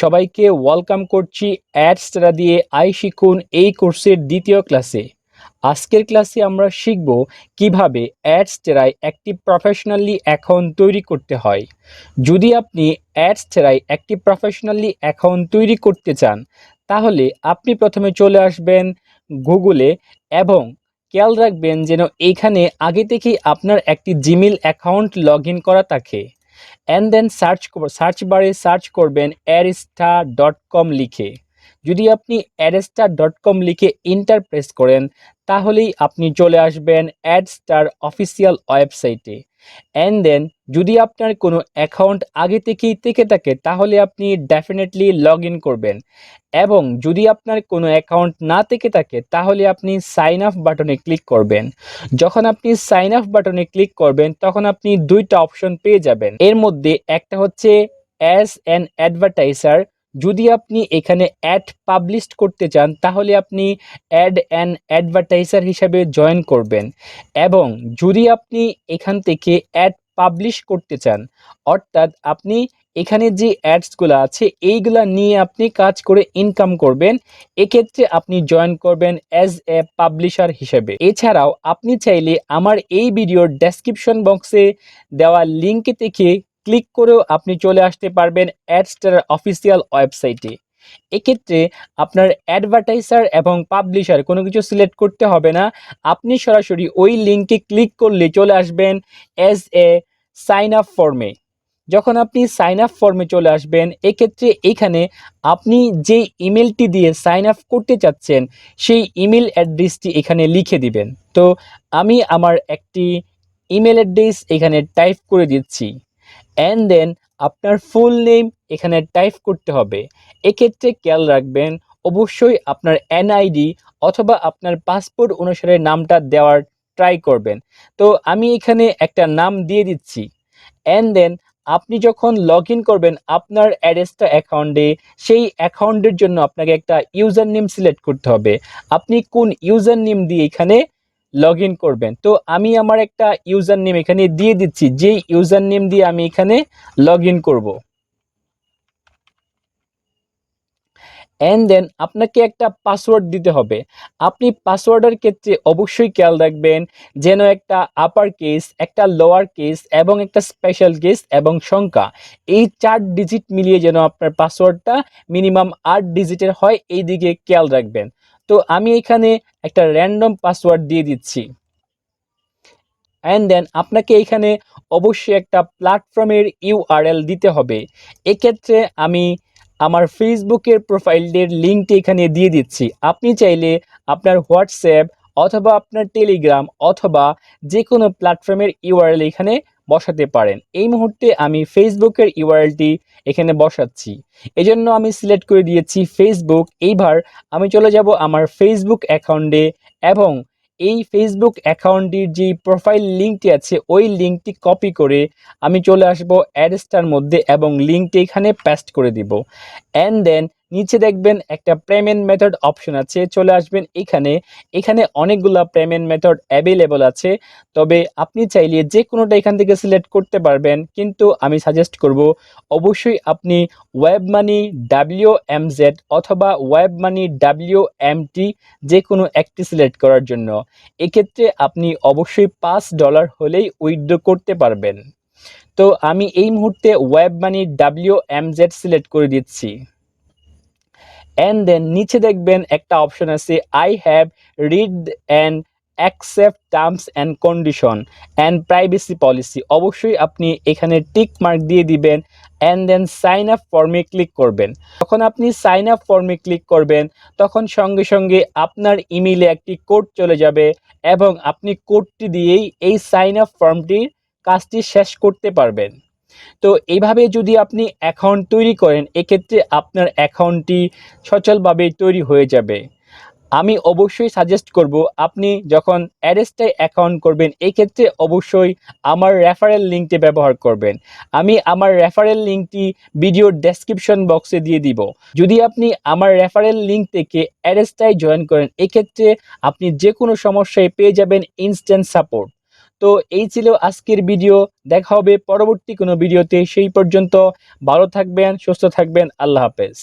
সবাইকে ওয়েলকাম করছি অ্যাডসটা দিয়ে আই শিখুন এই কোর্সের দ্বিতীয় ক্লাসে। আজকের ক্লাসে আমরা শিখব কীভাবে অ্যাডসটেরায় একটি প্রফেশনালি অ্যাকাউন্ট তৈরি করতে হয়। যদি আপনি অ্যাডসটেরায় একটি প্রফেশনালি অ্যাকাউন্ট তৈরি করতে চান, তাহলে আপনি প্রথমে চলে আসবেন গুগলে এবং খেয়াল রাখবেন যেন এইখানে আগে থেকেই আপনার একটি জিমেল অ্যাকাউন্ট লগ করা থাকে। অ্যান্ড দেন সার্চ সার্চ বারে সার্চ করবেন অ্যারিস্টা ডট কম লিখে। যদি আপনি অ্যারেস্টা ডট কম লিখে ইন্টার প্রেস করেন তাহলেই আপনি চলে আসবেন অ্যাড স্টার অফিসিয়াল ওয়েবসাইটে অ্যান্ড দেন যদি আপনার কোনো অ্যাকাউন্ট আগে থেকেই থেকে থাকে, তাহলে আপনি ডেফিনেটলি লগ ইন করবেন। এবং যদি আপনার কোনো অ্যাকাউন্ট না থেকে থাকে, তাহলে আপনি সাইন আপ বাটনে ক্লিক করবেন। যখন আপনি সাইন আপ বাটনে ক্লিক করবেন, তখন আপনি দুইটা অপশন পেয়ে যাবেন। এর মধ্যে একটা হচ্ছে অ্যাজ অ্যান অ্যাডভার্টাইজার যদি আপনি এখানে অ্যাড পাবলিশ করতে চান, তাহলে আপনি অ্যাড অ্যান অ্যাডভার্টাইজার হিসাবে জয়েন করবেন। এবং যদি আপনি এখান থেকে অ্যাড পাবলিশ করতে চান, অর্থাৎ আপনি এখানে যে অ্যাডসগুলো আছে, এইগুলা নিয়ে আপনি কাজ করে ইনকাম করবেন, এক্ষেত্রে আপনি জয়েন করবেন অ্যাজ এ পাবলিশার হিসেবে। এছাড়াও আপনি চাইলে আমার এই ভিডিওর ডেসক্রিপশন বক্সে দেওয়া লিঙ্ক থেকে ক্লিক করেও আপনি চলে আসতে পারবেন অ্যাডস্টার অফিসিয়াল ওয়েবসাইটে এক্ষেত্রে আপনার অ্যাডভার্টাইজার এবং পাবলিশার কোনো কিছু সিলেক্ট করতে হবে না। আপনি সরাসরি ওই লিঙ্কে ক্লিক করলে চলে আসবেন অ্যাজ এ সাইন আপ ফর্মে যখন আপনি সাইন আপ ফর্মে চলে আসবেন, এক্ষেত্রে এখানে আপনি যে ইমেলটি দিয়ে সাইন আপ করতে চাচ্ছেন, সেই ইমেল অ্যাড্রেসটি এখানে লিখে দিবেন। তো আমি আমার একটি ইমেল অ্যাড্রেস এখানে টাইপ করে দিচ্ছি। অ্যান্ড দেন আপনার ফুল নেম এখানে টাইপ করতে হবে। এক্ষেত্রে খেয়াল রাখবেন, অবশ্যই আপনার এনআইডি অথবা আপনার পাসপোর্ট অনুসারে নামটা দেওয়ার ট্রাই করবেন। তো আমি এখানে একটা নাম দিয়ে দিচ্ছি। অ্যান্ড দেন আপনি যখন লগ করবেন আপনার অ্যাড্রেসটা অ্যাকাউন্টে সেই অ্যাকাউন্টের জন্য আপনাকে একটা ইউজার নেম সিলেক্ট করতে হবে। আপনি কোন ইউজার নেম দিয়ে এখানে লগ ইন করবেন। তো আমি আমার একটা ইউজার নেম এখানে দিয়ে দিচ্ছি, যেই ইউজার নেম দিয়ে আমি এখানে লগ ইন করব। অ্যান্ড দেন আপনাকে একটা পাসওয়ার্ড দিতে হবে। আপনি পাসওয়ার্ডের ক্ষেত্রে অবশ্যই খেয়াল রাখবেন যেন একটা আপার কেস একটা লোয়ার কেস এবং একটা স্পেশাল কেস এবং সংখ্যা, এই চার ডিজিট মিলিয়ে যেন আপনার পাসওয়ার্ডটা মিনিমাম আট ডিজিটের হয় এই দিকে খেয়াল রাখবেন। তো আমি এখানে একটা র্যান্ডম পাসওয়ার্ড দিয়ে দিচ্ছি। অ্যান্ড দেন আপনাকে এখানে অবশ্যই একটা প্ল্যাটফর্মের ইউআরএল দিতে হবে। এক্ষেত্রে আমি আমার ফেসবুকের প্রোফাইলের লিঙ্কটি এখানে দিয়ে দিচ্ছি। আপনি চাইলে আপনার হোয়াটসঅ্যাপ অথবা আপনার টেলিগ্রাম অথবা যে কোনো প্ল্যাটফর্মের ইউআরএল এখানে বসাতে পারেন। এই মুহূর্তে আমি ফেসবুকের ইউআরএলটি এখানে বসাচ্ছি। এজন্য আমি সিলেক্ট করে দিয়েছি ফেসবুক এইবার আমি চলে যাব আমার ফেসবুক অ্যাকাউন্টে এবং এই ফেসবুক অ্যাকাউন্টটির যে প্রোফাইল লিঙ্কটি আছে, ওই লিঙ্কটি কপি করে আমি চলে আসব অ্যাডস্টার মধ্যে এবং লিঙ্কটি এখানে পেস্ট করে দিব। অ্যান্ড দেন নিচে দেখবেন একটা পেমেন্ট মেথড অপশন আছে, চলে আসবেন এখানে। এখানে অনেকগুলো পেমেন্ট মেথড অ্যাভেলেবল আছে। তবে আপনি চাইলে যে কোনোটা এখান থেকে সিলেক্ট করতে পারবেন। কিন্তু আমি সাজেস্ট করব, অবশ্যই আপনি WebMoney W M Z অথবা WebMoney W M T যে কোনো একটি সিলেক্ট করার জন্য। এক্ষেত্রে আপনি অবশ্যই পাঁচ ডলার হলেই উইথড্র করতে পারবেন। তো আমি এই মুহূর্তে WebMoney W M Z select করে দিচ্ছি। অ্যান্ড দেন নিচে দেখবেন একটা অপশন আছে I have read and accept terms and condition and privacy policy অবশ্যই আপনি এখানে টিক মার্ক দিয়ে দিবেন অ্যান্ড দেন সাইন আপ ফর্মে ক্লিক করবেন। যখন আপনি সাইন আপ ফর্মে ক্লিক করবেন, তখন সঙ্গে সঙ্গে আপনার ইমেইলে একটি কোড চলে যাবে এবং আপনি কোডটি দিয়েই এই সাইন আপ ফর্মটির কাজটি শেষ করতে পারবেন। তো এইভাবে যদি আপনি অ্যাকাউন্ট তৈরি করেন, এক্ষেত্রে আপনার অ্যাকাউন্টটি সচলভাবে তৈরি হয়ে যাবে। আমি অবশ্যই সাজেস্ট করব, আপনি যখন অ্যাড্রেসটাই অ্যাকাউন্ট করবেন এই ক্ষেত্রে অবশ্যই আমার রেফারেল লিঙ্কটি ব্যবহার করবেন। আমি আমার রেফারেল লিঙ্কটি ভিডিওর ডেসক্রিপশন বক্সে দিয়ে দিব। যদি আপনি আমার রেফারেল লিঙ্ক থেকে অ্যাড্রেসটাই জয়েন করেন, এক্ষেত্রে আপনি যে কোনো সমস্যায় পেয়ে যাবেন ইনস্ট্যান্ট সাপোর্ট তো এই ছিল আজকের ভিডিও দেখা হবে পরবর্তী কোনো ভিডিওতে সেই পর্যন্ত ভালো থাকবেন, সুস্থ থাকবেন। আল্লাহ হাফেজ।